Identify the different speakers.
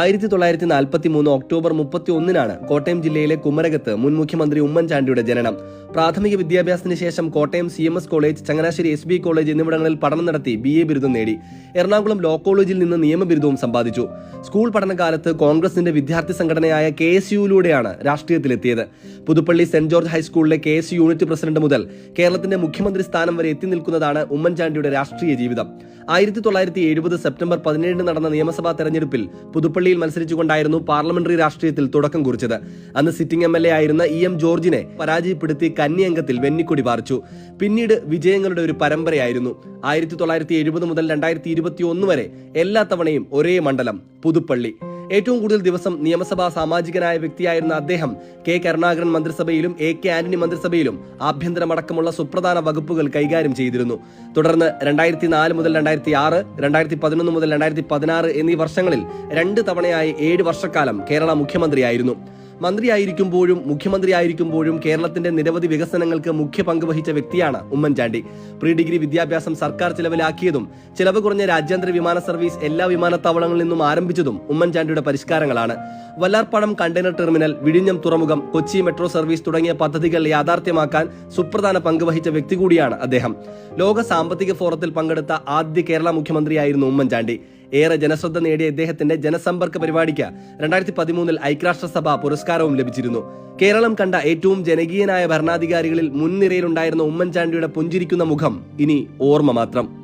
Speaker 1: ആയിരത്തി തൊള്ളായിരത്തി നാൽപ്പത്തി മൂന്ന് ഒക്ടോബർ മുപ്പത്തി ഒന്നിനാണ് കോട്ടയം ജില്ലയിലെ കുമരകത്ത് മുൻ മുഖ്യമന്ത്രി ഉമ്മൻചാണ്ടിയുടെ ജനനം. പ്രാഥമിക വിദ്യാഭ്യാസത്തിന് ശേഷം Kottayam C M S college Changanassery S B college എന്നിവിടങ്ങളിൽ പഠനം നടത്തി ബി എ ബിരുദം നേടി. എറണാകുളം ലോ കോളേജിൽ നിന്ന് നിയമ ബിരുദവും സമ്പാദിച്ചു. സ്കൂൾ പഠനകാലത്ത് കോൺഗ്രസിന്റെ വിദ്യാർത്ഥി സംഘടനയായ കെ എസ് യുയിലൂടെയാണ് രാഷ്ട്രീയത്തിലെത്തിയത്. പുതുപ്പള്ളി സെന്റ് ജോർജ് ഹൈസ്കൂളിലെ കെ എസ് യൂണിറ്റ് പ്രസിഡന്റ് മുതൽ കേരളത്തിന്റെ മുഖ്യമന്ത്രി സ്ഥാനം വരെ എത്തി നിൽക്കുന്നതാണ് ഉമ്മൻചാണ്ടിയുടെ രാഷ്ട്രീയ ജീവിതം. ആയിരത്തി തൊള്ളായിരത്തി എഴുപത് സെപ്റ്റംബർ പതിനേഴിന് നടന്ന നിയമസഭാ തെരഞ്ഞെടുപ്പിൽ പുതുപ്പള്ളിയിൽ മത്സരിച്ചുകൊണ്ടായിരുന്നു പാർലമെന്ററി രാഷ്ട്രീയത്തിൽ തുടക്കം കുറിച്ചത്. അന്ന് സിറ്റിംഗ് എം എൽ എ ആയിരുന്ന ഇ എം ജോർജിനെ പരാജയപ്പെടുത്തി കന്നി വെന്നിക്കൊടി പാർച്ചു പിന്നീട് വിജയങ്ങളുടെ ഒരു പരമ്പരയായിരുന്നു. ആയിരത്തി തൊള്ളായിരത്തി എഴുപത് മുതൽ രണ്ടായിരത്തി ഇരുപത്തി ഒന്ന് വരെ എല്ലാ തവണയും ഒരേ മണ്ഡലം പുതുപ്പള്ളി. ഏറ്റവും കൂടുതൽ ദിവസം നിയമസഭാ സാമാജികനായ വ്യക്തിയായിരുന്ന അദ്ദേഹം കെ കരുണാകരൻ മന്ത്രിസഭയിലും എ കെ ആന്റണി മന്ത്രിസഭയിലും ആഭ്യന്തരമടക്കമുള്ള സുപ്രധാന വകുപ്പുകൾ കൈകാര്യം ചെയ്തിരുന്നു. തുടർന്ന് രണ്ടായിരത്തി നാല് മുതൽ രണ്ടായിരത്തി ആറ് രണ്ടായിരത്തി പതിനൊന്ന് മുതൽ രണ്ടായിരത്തി പതിനാറ് എന്നീ വർഷങ്ങളിൽ രണ്ട് തവണയായി ഏഴ് വർഷക്കാലം കേരള മുഖ്യമന്ത്രിയായിരുന്നു. മന്ത്രിയായിരിക്കുമ്പോഴും മുഖ്യമന്ത്രിയായിരിക്കുമ്പോഴും കേരളത്തിന്റെ നിരവധി വികസനങ്ങൾക്ക് മുഖ്യ പങ്ക് വഹിച്ച വ്യക്തിയാണ് ഉമ്മൻചാണ്ടി. പ്രീ ഡിഗ്രി വിദ്യാഭ്യാസം സർക്കാർ ചിലവിലാക്കിയതും ചിലവ് കുറഞ്ഞ രാജ്യാന്തര വിമാന സർവീസ് എല്ലാ വിമാനത്താവളങ്ങളിൽ നിന്നും ആരംഭിച്ചതും ഉമ്മൻചാണ്ടിയുടെ പരിഷ്കാരങ്ങളാണ്. വല്ലാർപ്പടം കണ്ടെയ്നർ ടെർമിനൽ വിഴിഞ്ഞം തുറമുഖം കൊച്ചി മെട്രോ സർവീസ് തുടങ്ങിയ പദ്ധതികൾ യാഥാർത്ഥ്യമാക്കാൻ സുപ്രധാന പങ്ക് വഹിച്ച വ്യക്തി കൂടിയാണ് അദ്ദേഹം. ലോക സാമ്പത്തിക ഫോറത്തിൽ പങ്കെടുത്ത ആദ്യ കേരള മുഖ്യമന്ത്രിയായിരുന്നു ഉമ്മൻചാണ്ടി. ഏറെ ജനശ്രദ്ധ നേടിയ ഇദ്ദേഹത്തിന്റെ ജനസമ്പർക്ക പരിപാടിക്ക് രണ്ടായിരത്തി പതിമൂന്നിൽ ഐക്യരാഷ്ട്രസഭ പുരസ്കാരവും ലഭിച്ചിരുന്നു. കേരളം കണ്ട ഏറ്റവും ജനകീയനായ ഭരണാധികാരികളിൽ മുൻനിരയിലുണ്ടായിരുന്ന ഉമ്മൻചാണ്ടിയുടെ പുഞ്ചിരിക്കുന്ന മുഖം ഇനി ഓർമ്മ മാത്രം.